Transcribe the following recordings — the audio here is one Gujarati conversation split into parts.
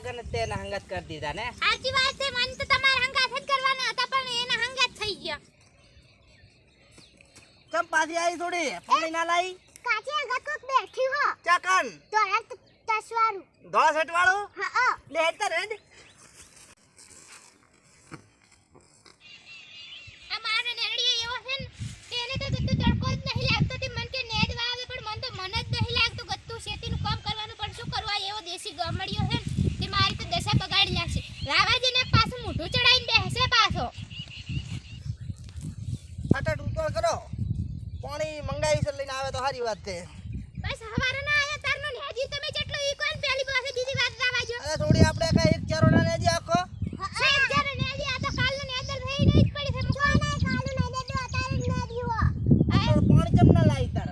લાગે ને તેને કરી દીધા ને? સાચી વાત છે મન તો તમારા હંગાત જ કરવાના હતા પણ એના હંગાત થઈ ગયા. ચમ પાછી આવી થોડી? પાણી ના લાઈ કાચી હંગાત કોક બેઠી હો. ચકન તો આ તસવારું. દોસ સેટ હા હા. લે હેડ હેડ આ મારો નેરડી એવો છે ને તેને તો ગત્તુ તડકો જ નહીં લાગતો તે મન કે નેદ વાવે પણ મન તો મન જ નહીં લાગતું ગત્તુ શેતીનું કામ કરવાનું પણ શું કરવા એવો દેશી ગમડિયો છે ને તે મારી તો દશા બગાડી નાખશે રાવાજીને પાછું મોઢું ચડાઈને બેસે પાછો ફટાટ ઉતોડ કરો છે લઈને આવે તો સારી વાત છે. બસ હવારે ના આયા તારનો નેજી તમે જેટલો ઈ કોણ પેલી પાસે બીજી વાત રાવાજો અરે થોડી આપણે કઈ એક ચારો નેજી આખો સાહેબ જ્યારે નેજી આ તો કાલનો નેદર થઈ નહીં જ પડી છે મુકવાના કાલનો નેદર તો અતારે જ નેજી હો પણ પાણી ચમ ના લાઈ તાર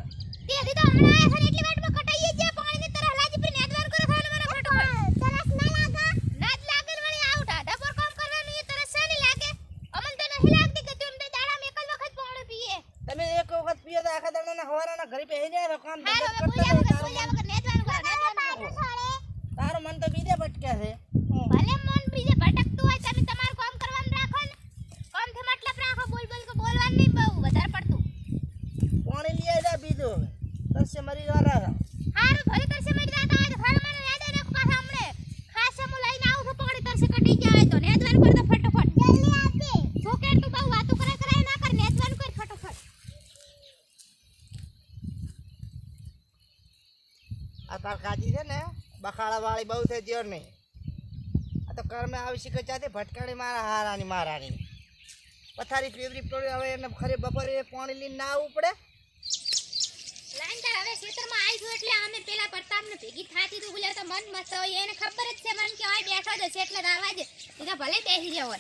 તેથી તો હમણાં આયા છે ને એટલી વાટમાં કટાઈએ જ પાણીની તરહ લાજી પર નેદવાન કરે ખાલી મને ફટોફટ તરસ ના લાગા ના જ લાગે ને વળી આવું ઢાઢા પર કામ કરવાનું એ તરસ શાની લાગે અમન તો નહીં લાગતી કે તું અમને દાડામાં એક જ વખત પાણી પીએ તમે એક વખત પીએ તો આખા દાડાના હવારાના ઘરે બેસી જાય તો કામ હાલ ધંધા હવે કરતા બોલ્યા રહે. વગર તારું બોલ્યા મન- વગર નેદવાનું કરો નેદવાનું કરો તારું મન તો બીજે ભટક્યા છે ભલે મન બીજે ભટકતું હોય તમે તમારું કામ કરવાનું રાખો ને કામથી મતલબ રાખો બોલ બોલ કે બોલવાનું નહીં બહુ વધારે પડતું પાણી લઈ આવી જા બીજું તરસે મરી જવાના હારું ભલે તરસે મરી જાતા હોય તો ફળ મને યાદ આવે ને પાછા હમણે ખાસ હું લઈને આવું છું પકડી તરસે કટી જાય તો નેદવાનું કર તો ફટાફટ જલ્દી આપે છોકરા તું બહુ વાતો કરે કરે ના કર નેદવાનું કર ફટાફટ આ તાર કાજી છે ને બખાડાવાળી બહુ થઈ જ્યો નહીં આ તો કર્મે આવી શીખે ચાતે ભટકાણી મારા હારાની મારાની. પથારી ફેવરી પડી હવે એને ખરે બપોરે પાણી લઈને ના આવવું પડે. લાઈન હવે ખેતરમાં આવી એટલે અમે પેલા પ્રતાપને ભેગી થાતી તો બોલ્યા તો મન મસ્ત હોય. એને ખબર જ છે મન કે હોય બેઠો જ છે એટલે તો ભલે બેસી જાવ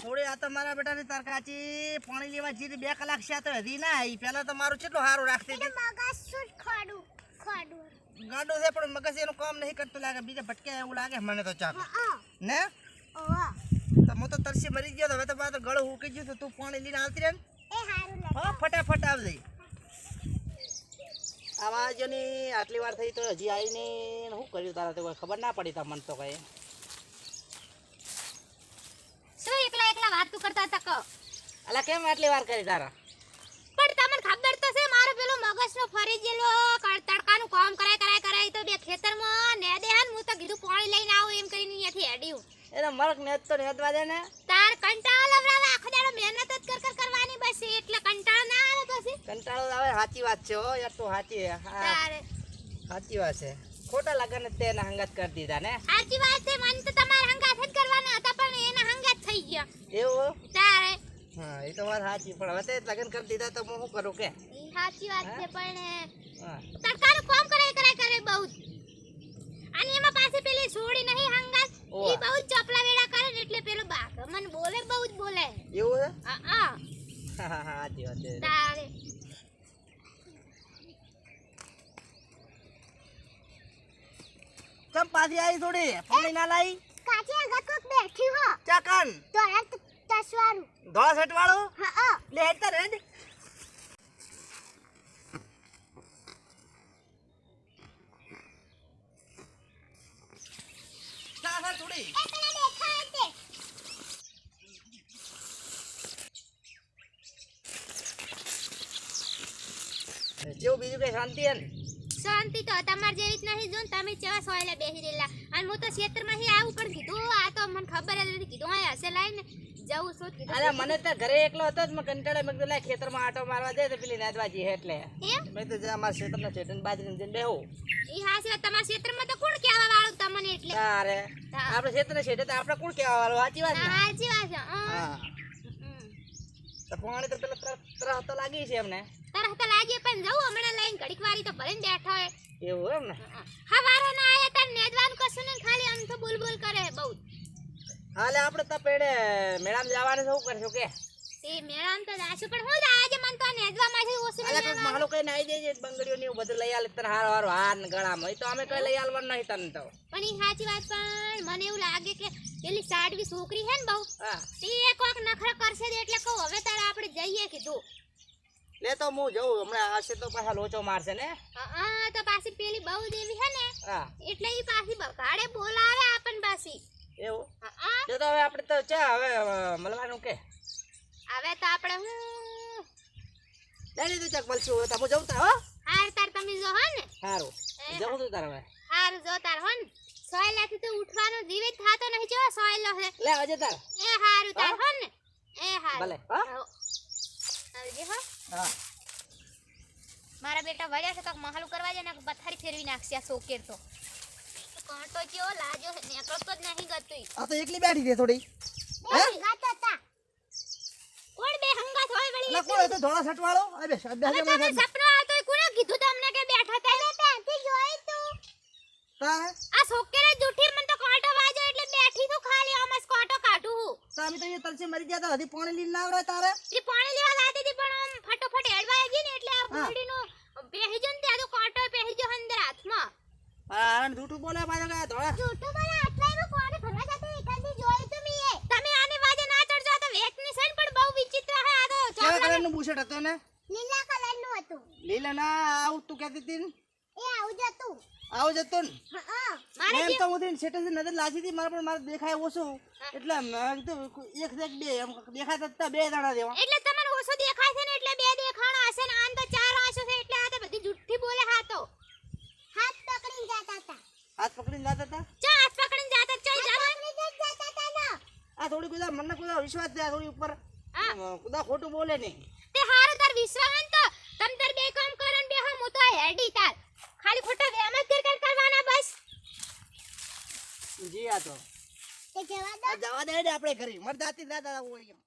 થોડી આ તો મારા બેટાની તાર પાણી લેવા જીત બે કલાક છે તો હજી ના આવી. પહેલા તો મારું કેટલું સારું રાખતી મગજ ખોડું. ગાંડો છે પણ મગજ એનું કામ નહીં કરતું લાગે. બીજા ભટકે એવું લાગે મને તો ચાલ ને? તો હું તો તરસી મરી ગયો હવે તો મારે તો ગળું ઉકી ગયું તો તું પાણી લઈને આવતી રહે હા ફટાફટ આવજે. આવા જો ની આટલી વાર થઈ તો હજી આવીને શું કર્યું તારા તો કોઈ ખબર ના પડી તમને તો કઈ. શું એકલા એકલા વાતું કરતા હતા કહો? અલા કેમ આટલી વાર કરી તારા? પણ તમને ખબર તો છે મારો પેલો મગજનો ફરી ગયેલો તડકાનું કામ કરાય કરાય કરાય તો બે ખેતરમાં ને દે હન હું તો કીધું પાણી લઈને આવું એમ કરીને અહીંયાથી હેડ્યું. એને મરક ને તો નેતવા દે ને. તાર કંટાળો લવડાવે આખો દાડો મહેનત જ કર કર કરવાની બસ એટલે કંટાળો ના આવે પછી. કંટાળો આવે સાચી વાત છે હો યાર તું સાચી હા. તારે. સાચી વાત છે. ખોટા લગન તેને હંગાત કરી દીધા ને. સાચી વાત છે મન તો તમારા હંગાત જ કરવાના હતા પણ એના હંગાત થઈ ગયા. એવું તારે. હા એ તો વાત સાચી પણ હવે તે લગન કરી દીધા તો હું શું કરું કે? સાચી વાત છે પણ હા કોમ કરે કરાય કરે બહુ અને એમાં પાસે પેલી છોડી નહીં હંગાસ. ઈ બહુ ચોપલા વેડા કરે ને એટલે પેલો બાક. મને બોલે બહુ જ બોલે. એવું હે આ આ હા હા હા વાત તારે. ચમ પાછી આવી થોડી? ફોડી ના લાઈ? કાચી હંગાત કોક બેઠી હો. ચકન તો આ તસવારું. ધોળા સેટ વાળું હા હા. લે હેડ તાર હેડ ચા સર થોડી એ પેલા દેખાય તે જેવું બીજું કઈ શાંતિ હે ને? શાંતિ તો તમાર જેવી જ નહીં જોન તમે કેવા સોયલા બેહી રહેલા. અને હું તો ક્ષેત્રમાં હી આવું પણ કીધું આ તો મને ખબર જ નથી. કીધું આ હશે લાઈને જવું શું કીધું અરે મને તો ઘરે એકલો હતો જ મેં કંટાળે મેં કીધું લાઈ ખેતરમાં આટો મારવા જાય તો પેલી નાદવાજી એટલે મેં તો અમારા ખેતરના ચેતન બાજરીને જઈને બેહું. ઈ હા છે તમારા ક્ષેત્રમાં તો કોણ કહેવા વાળું તમને એટલે? અરે. આપણે ક્ષેત્રને છેટે તો આપણે કોણ કહેવા વાળું સાચી વાત ને? સાચી વાત છે. હા. તો પાણી તો પેલા તરફ તો લાગી છે એમને. તરત તો લાગે પણ જવું હમણાં લઈને ઘડીક વારી તો ભરીને બેઠો હોય. એવું એમ ને? હવારો ના આયા તાર નેદવાનું કશું ને ખાલી આમ તો બોલ બોલ કરે બહુ. હાલે આપણે તો પેડે મેળામાં જવાનું શું કરશું કે? તે મેળામ તો જાશું પણ હું આજે મન તો નેદવા છે ઓછું અલા નહીં માલો કઈ નાઈ દેજે બંગડીઓ ને બધું લઈ આલે તને હાર હાર હાર ને ગળામાં તો અમે કઈ લઈ આલવાનું નહીં તને તો. પણ એ સાચી વાત પણ મને એવું લાગે કે પેલી સાડવી છોકરી હે ને બહુ હા. તે કોક નખરા કરશે એટલે કહું હવે તારે આપણે જઈએ કીધું. લે તો હું જઉં હમણાં આવશે તો પાછા લોચો મારશે ને? હા તો પાછી પેલી બહુ દેવી છે ને હા. એટલે ઈ પાછી બગાડે બોલાવે પાછી. એવું? હા તો હવે આપણે તો ચા હવે મળવાનું કે? હવે તો આપણે હું લઈ લીધું ચક મળશું હવે તમે જવું તા હો? હાર તાર તમે જો હો ને. હારું. જવું તું તારે હવે. હાર જો તાર હો ને. સોયલાથી તો ઉઠવાનો જીવે થાતો નહીં જો સોયલો હે. લે આજે તાર. એ હારું તાર હો ને. એ હારું. ભલે હા. હો. આવજે હો હા મારા બેટા વળ્યા છે કાંક મહાલું કરવા જાય ને પથારી ફેરવી નાખશે આ સોકેર તો. કાંટો કેવો લાજો છે? નીકળતો જ નહીં ગતું. આ તો એકલી બેઠી છે થોડી. હે? કોણ બે હંગાત હોય વળી એટલે કોણ હતો ધોળા શર્ટ વાળો? અરે બે બે હવે તમને સપનો આવતો હોય કોને કીધું તમને કે બેઠા હતા? ત્યાંથી જોઈ તું. તા આ સોકેરે જૂઠી મને તો કાંટો વાજો એટલે બેઠી તું ખાલી આમ જ કાંટો કાઢું હું. તા અમે તો અહીંયા તલસે મરી ગયા તો હજી પાણી લીન ના આવડે તારે? એ પાણી લેવા લાતી હતી પણ આમ ફટોફટ હેડવાઈ ને. બુડીનું પહેરી જો ને ત્યાં તો કાંટો પહેરી જો અંદર હાથમાં. આ જૂઠું બોલે પાછો કે ધોળા. જૂઠું બોલે આટલા એનું કોને ફરવા જતી એકાદી જોઈ તો મીએ તમે આને વાજે ના ચડજો તો છે ને પણ બહુ વિચિત્ર હે આ તો કેવા કલરનું બુશર્ટ હતો ને લીલા કલરનું હતું. લીલા ના આવું તું કહેતી હતી ને? એ આવું જતું આવું જતો ને? હા મારે એમ તો હું સેટે નજર લાગી હતી મારે પણ મારે દેખાય ઓછું. એટલે એક એક બે એમ દેખાતા હતા બે દાણા દેવા. એટલે તમને ઓછો દેખાય છે ને એટલે બે દેખાણો હશે ને આન તો ચાર આંસુ છે એટલે આ તો બધી જુઠ્ઠી બોલે હા તો હાથ પકડીને જાતા હતા હાથ પકડીને જતા હતા ચા હાથ પકડીને જાતા ચા જાતા જાતા હતા આ થોડી કુદા મને કુદા વિશ્વાસ દે થોડી ઉપર? હા. કુદા ખોટું બોલે નહીં. તે હારું તાર વિશ્વાસ ને તો. તમ તાર બે કામ કરો ને બે હા તો હેડી તાર. ખાલી ખોટા વેમ જ કર કર કરવાના બસ. જી આ તો. તે જવા દે. જવા દે આપણે ઘરે. મર દાતી દાદા હોય એમ.